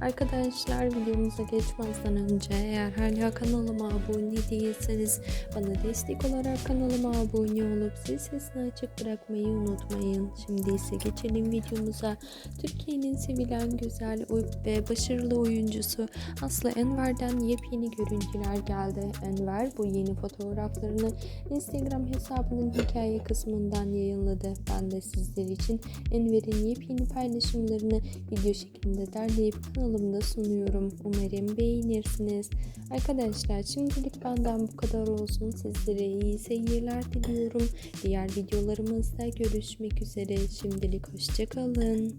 Arkadaşlar videomuza geçmezden önce eğer hala kanalıma abone değilseniz bana destek olarak kanalıma abone olup zil sesini açık bırakmayı unutmayın. Şimdi ise geçelim videomuza. Türkiye'nin sevilen güzel ve başarılı oyuncusu Aslı Enver'den yepyeni görüntüler geldi. Enver bu yeni fotoğraflarını Instagram hesabının hikaye kısmından yayınladı. Ben de sizler için Enver'in yepyeni paylaşımlarını video şeklinde derleyip kanalımda sunuyorum. Umarım beğenirsiniz. Arkadaşlar şimdilik benden bu kadar olsun. Sizlere iyi seyirler diliyorum. Diğer videolarımızda görüşmek üzere. Şimdilik hoşçakalın.